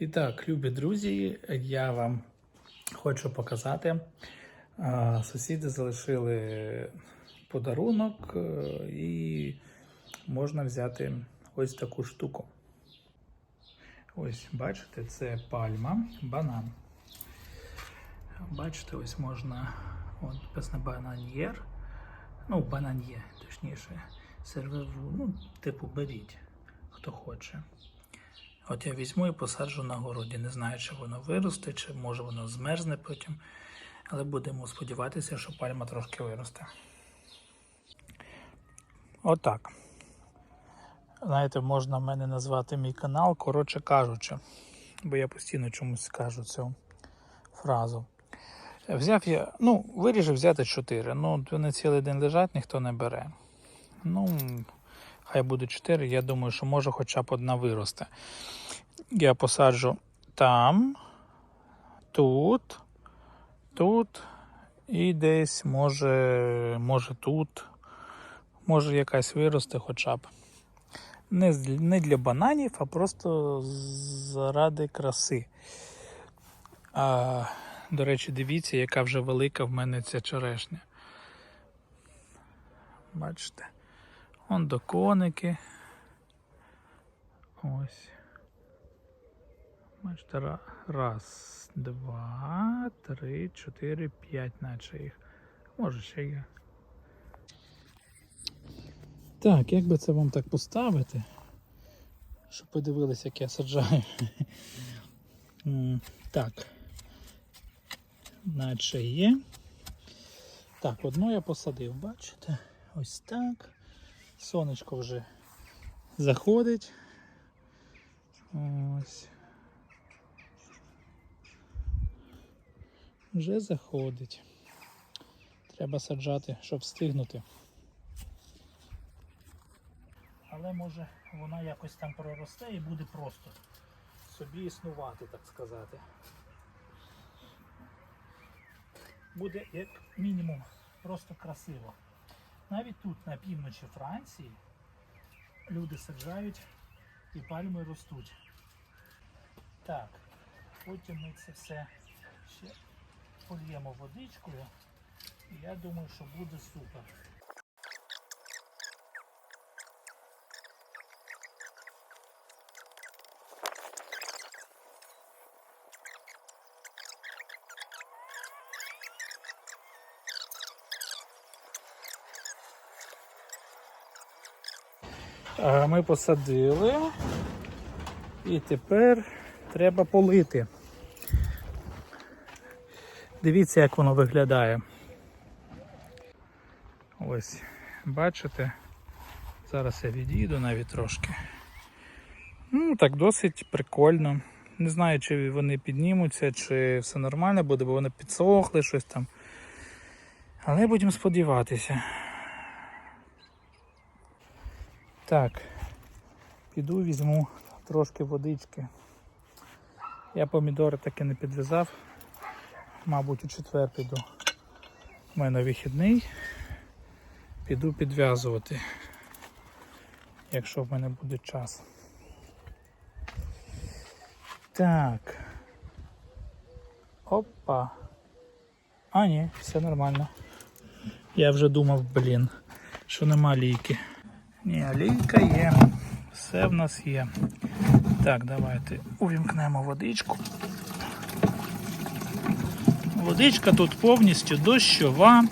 І так, любі друзі, я вам хочу показати. Сусіди залишили подарунок е, і можна взяти ось таку штуку. Ось, бачите, це пальма, банан. Бачите, ось можна от, написано бананьєр. Ну, банан'є, точніше, сервеву, ну, типу, беріть, хто хоче. От я візьму і посаджу на городі. Не знаю, чи воно виросте, чи може воно змерзне потім. Але будемо сподіватися, що пальма трошки виросте. Отак. Знаєте, можна мене назвати мій канал, коротше кажучи, бо я постійно чомусь кажу цю фразу. Взяв я, ну, вирішив взяти 4. Ну, вони цілий день лежать, ніхто не бере. Ну, хай буде 4. Я думаю, що може хоча б одна виросте. Я посаджу там, тут, тут і десь може, може тут. Може якась виросте хоча б. Не, не для бананів, а просто заради краси. А, до речі, дивіться, яка вже велика в мене ця черешня. Бачите? Он до коники. Ось. Бачите, раз, два, три, чотири, п'ять, наче їх. Може ще є. Так, як би це вам так поставити? Щоб подивилися, як я саджаю. Так. Наче є. Так, одну я посадив, бачите? Ось так. Сонечко вже заходить. Ось. Вже заходить. Треба саджати, щоб встигнути. Але може вона якось там проросте і буде просто собі існувати, так сказати. Буде як мінімум просто красиво. Навіть тут, на півночі Франції, люди саджають і пальми ростуть. Так, потім ми це все ще польємо водичкою. І я думаю, що буде супер. Е, Ми посадили. І тепер треба полити. Дивіться, як воно виглядає. Ось, бачите? Зараз я відійду навіть трошки. Ну, так досить прикольно. Не знаю, чи вони піднімуться, чи все нормально буде, бо вони підсохли щось там. Але будемо сподіватися. Так, піду візьму трошки водички. Я помідори таки не підв'язав. Мабуть, у четвер піду. У мене вихідний. Піду підв'язувати, якщо в мене буде час. Так. Опа. А, ні, все нормально. Я вже думав, блін, що нема лійки. Ні, лійка є. Все в нас є. Так, давайте увімкнемо водичку. Водичка тут повністю дощова.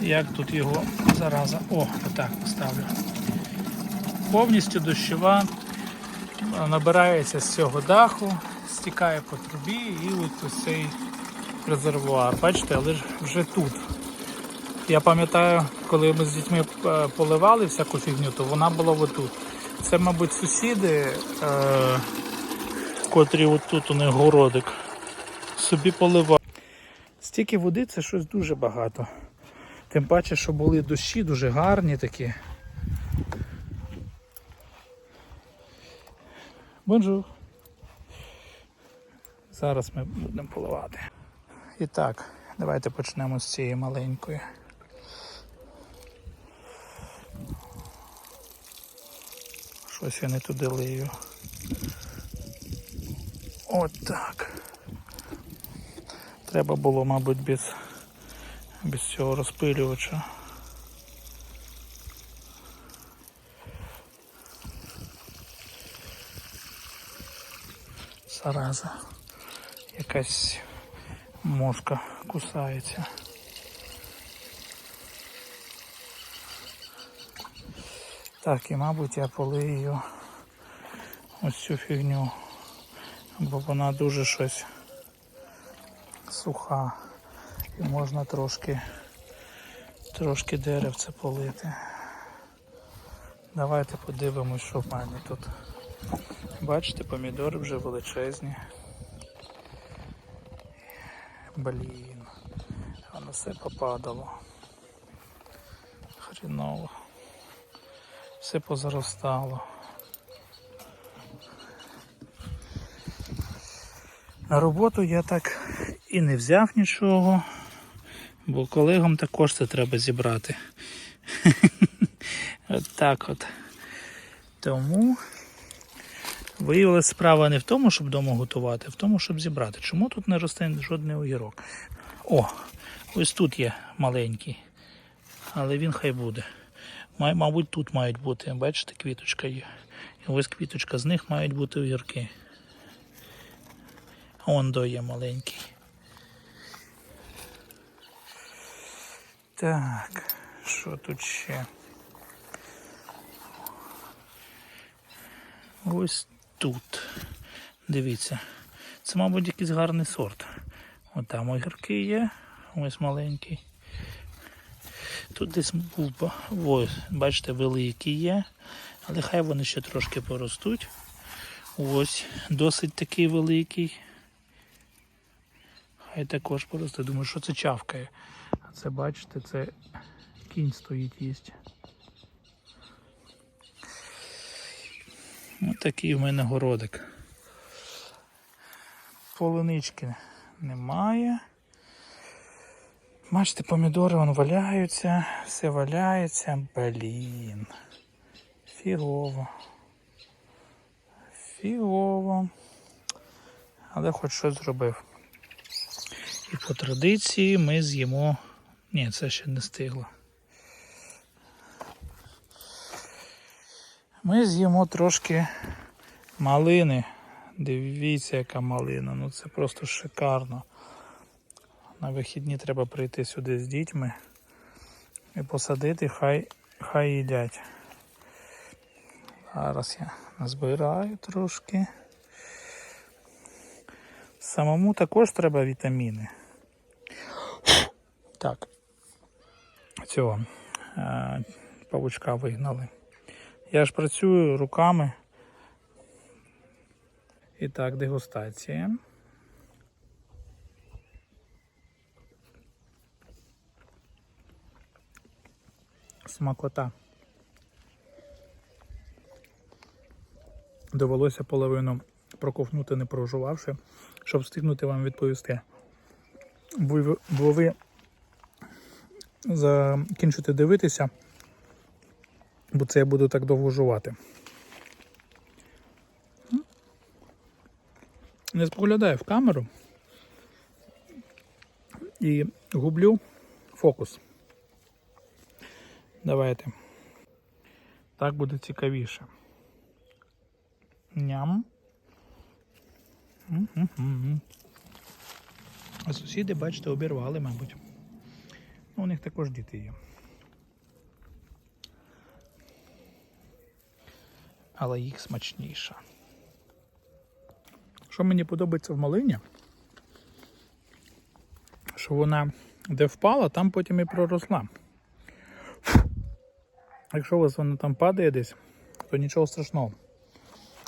Як тут його зараза? О, отак поставлю. Повністю дощова. Набирається з цього даху, стікає по трубі і от цей резервуар. Бачите, але ж вже тут. Я пам'ятаю, коли ми з дітьми е, поливали всяку фігню, то вона була отут. Це, мабуть, сусіди, е, котрі отут у них городик, собі поливали. Стільки води це щось дуже багато. Тим паче, що були дощі дуже гарні такі. Бонжур. Зараз ми будемо поливати. І так, давайте почнемо з цієї маленької. Щось я не туди лию. От так. Треба було, мабуть, без, без цього розпилювача. Зараза. Якась мошка кусається. Так, і мабуть я полию ось цю фігню, бо вона дуже щось суха. І можна трошки, трошки деревце полити. Давайте подивимось, що в мене тут. Бачите, помідори вже величезні. Блін, воно все попадало. Хріново. Все позаростало. На роботу я так і не взяв нічого, бо колегам також це треба зібрати. От так от. Тому виявилася справа не в тому, щоб вдома готувати, а в тому, щоб зібрати. Чому тут не росте жодний огірок? О, ось тут є маленький. Але він хай буде. Май, мабуть, тут мають бути. Бачите, квіточка є. І ось квіточка, з них мають бути огірки. Он до є маленький. Так, що тут ще? Ось тут. Дивіться. Це, мабуть, якийсь гарний сорт. От там огірки є, ось маленький. Тут десь був, ось, бачите, великі є, але хай вони ще трошки поростуть. Ось, досить такий великий. Хай також поросте. Думаю, що це чавкає. Це, бачите, це кінь стоїть їсть. Ось такий в мене городик. Полунички немає. Бачите, помідори вон валяються, все валяється. Блін. Фігово. Фігово. Але хоч щось зробив. І по традиції ми з'їмо. Ні, це ще не стигло. Ми з'їмо трошки малини. Дивіться, яка малина. Ну це просто шикарно. На вихідні треба прийти сюди з дітьми і посадити, хай, хай їдять. Зараз я назбираю трошки. Самому також треба вітаміни. Так. Цього е, павучка вигнали. Я ж працюю руками. І так, дегустація. Смакота. Довелося половину проковтнути, не прожувавши, щоб встигнути вам відповісти. Бо ви, закінчите дивитися, бо це я буду так довго жувати. Не споглядаю в камеру і гублю фокус. Давайте. Так буде цікавіше. Ням. А сусіди, бачите, обірвали, мабуть. Ну, у них також діти є. Але їх смачніша. Що мені подобається в малині? Що вона де впала, там потім і проросла. Якщо у вас вона там падає десь, то нічого страшного.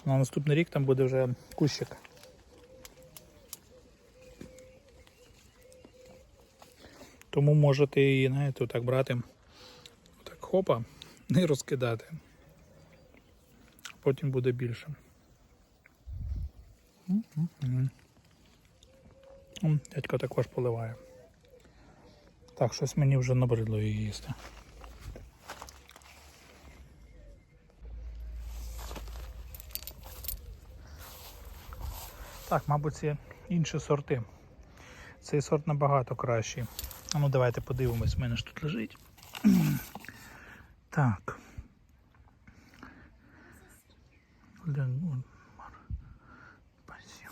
На наступний рік там буде вже кущик. Тому можете її, знаєте, так брати, так хопа, і розкидати. Потім буде більше. Дядько також поливає. Так, щось мені вже набридло її їсти. Так, мабуть, це інші сорти. Цей сорт набагато кращий. А ну давайте подивимось, в мене ж тут лежить. Так. Пасіо.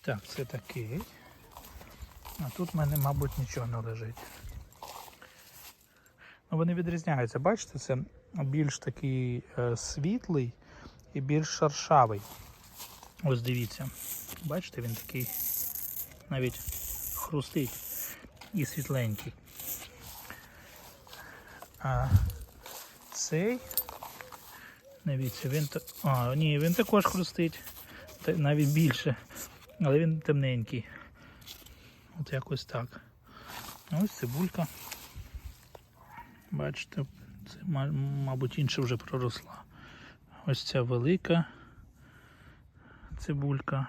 Так, це такий. А тут в мене, мабуть, нічого не лежить. Ну, вони відрізняються. Бачите, це більш такий е, світлий і більш шершавий. Ось дивіться. Бачите, він такий навіть хрустить і світленький. А цей, дивіться, він а, ні, він також хрустить, навіть більше, але він темненький. От якось так. Ось цибулька. Бачите, це, мабуть, інша вже проросла. Ось ця велика цибулька.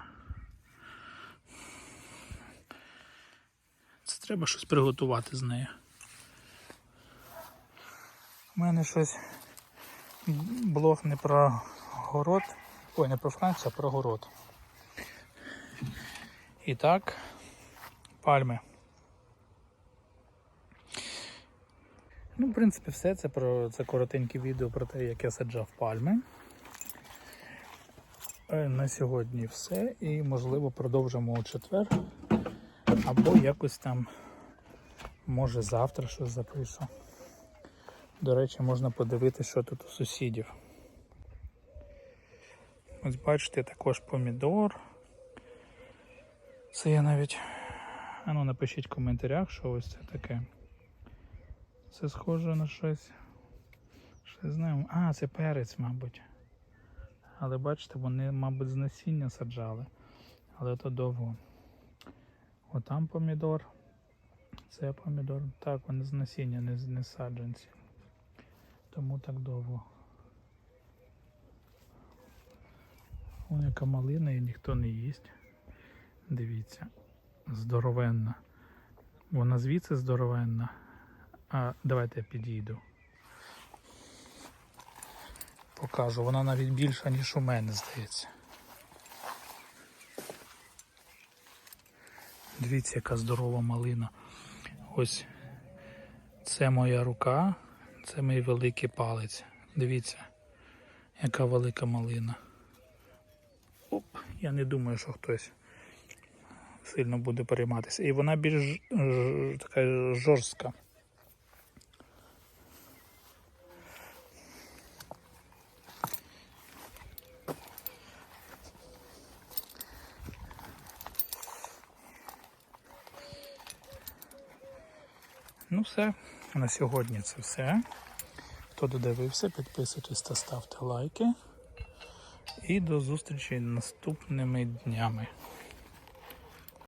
Треба щось приготувати з нею. У мене щось блог не про город. Ой, не про Францію, а про город. І так, пальми. Ну, в принципі, все це про це коротеньке відео про те, як я саджав пальми. Е, На сьогодні все. І можливо продовжимо у четвер. Або якось там, може завтра щось запишу. До речі, можна подивитися, що тут у сусідів. Ось бачите, також помідор. Це я навіть. А ну напишіть в коментарях, що ось це таке. Це схоже на щось. Що знаю. А, це перець, мабуть. Але бачите, вони, мабуть, з насіння саджали. Але то довго. Отам помідор. Це помідор. Так, вони з насіння, не, з- не саджанці. Тому так довго. Вон яка малина і ніхто не їсть. Дивіться. Здоровенна. Вона звідси здоровенна. А давайте я підійду. Покажу. Вона навіть більша, ніж у мене, здається. Дивіться, яка здорова малина. Ось це моя рука, це мій великий палець. Дивіться, яка велика малина. Оп, я не думаю, що хтось сильно буде перейматися. І вона більш така жорстка. Ну все, на сьогодні це все. Хто додивився, підписуйтесь та ставте лайки. І до зустрічі наступними днями.